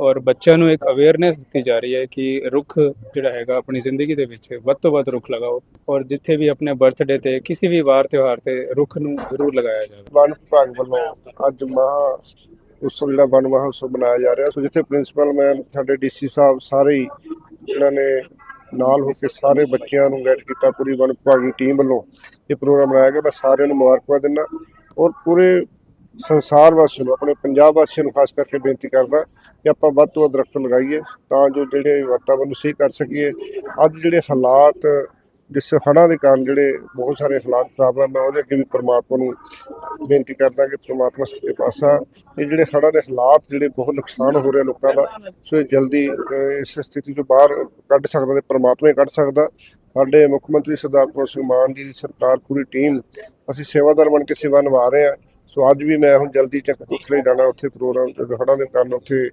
ਔਰ ਬੱਚਿਆਂ ਨੂੰ ਇੱਕ ਅਵੇਅਰਨੈਸ ਦਿੱਤੀ ਜਾ ਰਹੀ ਹੈ ਕਿ ਰੁੱਖ ਜਿਹੜਾ ਹੈਗਾ ਆਪਣੀ ਜ਼ਿੰਦਗੀ ਦੇ ਵਿੱਚ ਵੱਧ ਤੋਂ ਵੱਧ ਰੁੱਖ ਲਗਾਓ ਔਰ ਜਿੱਥੇ ਵੀ ਆਪਣੇ ਬਰਥਡੇ ਤੇ ਕਿਸੇ ਵੀ ਵਾਰ ਤਿਉਹਾਰ ਤੇ ਰੁੱਖ ਨੂੰ ਜ਼ਰੂਰ ਲਗਾਇਆ ਜਾਵੇ। ਵਨ ਵਿਭਾਗ ਵੱਲੋਂ ਅੱਜ ਮਹਾ ਉਤਸਵ ਜਿਹੜਾ ਵਨ ਮਹਾਉਤਸਵ ਮਨਾਇਆ ਜਾ ਰਿਹਾ। ਸੋ ਜਿੱਥੇ ਪ੍ਰਿੰਸੀਪਲ ਮੈਮ ਸਾਡੇ ਡੀਸੀ ਸਾਹਿਬ ਸਾਰੇ ਹੀ ਇਹਨਾਂ ਨੇ ਨਾਲ ਹੋ ਕੇ ਸਾਰੇ ਬੱਚਿਆਂ ਨੂੰ ਗਾਈਡ ਕੀਤਾ। ਪੂਰੀ ਵਨ ਵਿਭਾਗ ਦੀ ਟੀਮ ਵੱਲੋਂ ਇਹ ਪ੍ਰੋਗਰਾਮ ਮਨਾਇਆ ਗਿਆ। ਮੈਂ ਸਾਰਿਆਂ ਨੂੰ ਮੁਬਾਰਕਬਾਦ ਦਿੰਦਾ। ਔਰ ਪੂਰੇ ਸੰਸਾਰ ਵਾਸੀਆਂ ਨੂੰ, ਆਪਣੇ ਪੰਜਾਬ ਵਾਸੀਆਂ ਨੂੰ ਖਾਸ ਕਰਕੇ ਬੇਨਤੀ ਕਰਦਾ ਕਿ ਆਪਾਂ ਵੱਧ ਤੋਂ ਵੱਧ ਦਰਖਤ ਲਗਾਈਏ ਤਾਂ ਜੋ ਜਿਹੜੇ ਵਾਤਾਵਰਨ ਨੂੰ ਸਹੀ ਕਰ ਸਕੀਏ। ਅੱਜ ਜਿਹੜੇ ਹਾਲਾਤ, ਜਿਸ ਹੜ੍ਹਾਂ ਦੇ ਕਾਰਨ ਜਿਹੜੇ ਬਹੁਤ ਸਾਰੇ ਹਾਲਾਤ ਖਰਾਬ ਆ, ਮੈਂ ਉਹਦੇ ਅੱਗੇ ਵੀ ਪ੍ਰਮਾਤਮਾ ਨੂੰ ਬੇਨਤੀ ਕਰਦਾ ਕਿ ਪ੍ਰਮਾਤਮਾ ਸੱਚੇ ਪਾਤਸ਼ਾਹ ਇਹ ਜਿਹੜੇ ਹੜ੍ਹਾਂ ਦੇ ਹਾਲਾਤ ਜਿਹੜੇ ਬਹੁਤ ਨੁਕਸਾਨ ਹੋ ਰਿਹਾ ਲੋਕਾਂ ਦਾ, ਸੋ ਇਹ ਜਲਦੀ ਇਸ ਸਥਿਤੀ ਤੋਂ ਬਾਹਰ ਕੱਢ ਸਕਦਾ ਤੇ ਪ੍ਰਮਾਤਮਾ ਹੀ ਕੱਢ ਸਕਦਾ। ਸਾਡੇ ਮੁੱਖ ਮੰਤਰੀ ਸਰਦਾਰ ਭਗਵੰਤ ਸਿੰਘ ਮਾਨ ਜੀ ਦੀ ਸਰਕਾਰ, ਪੂਰੀ ਟੀਮ, ਅਸੀਂ ਸੇਵਾਦਾਰ ਬਣ ਕੇ ਸੇਵਾ ਨਿਭਾ ਰਹੇ ਹਾਂ। ਸੋ ਅੱਜ ਵੀ ਮੈਂ ਹੁਣ ਜਲਦੀ ਚੱਕ ਪੁੱਥਲੇ ਜਾਣਾ, ਉੱਥੇ ਪ੍ਰੋਗਰਾਮ ਹੜ੍ਹਾਂ ਦੇ ਕਾਰਨ ਉੱਥੇ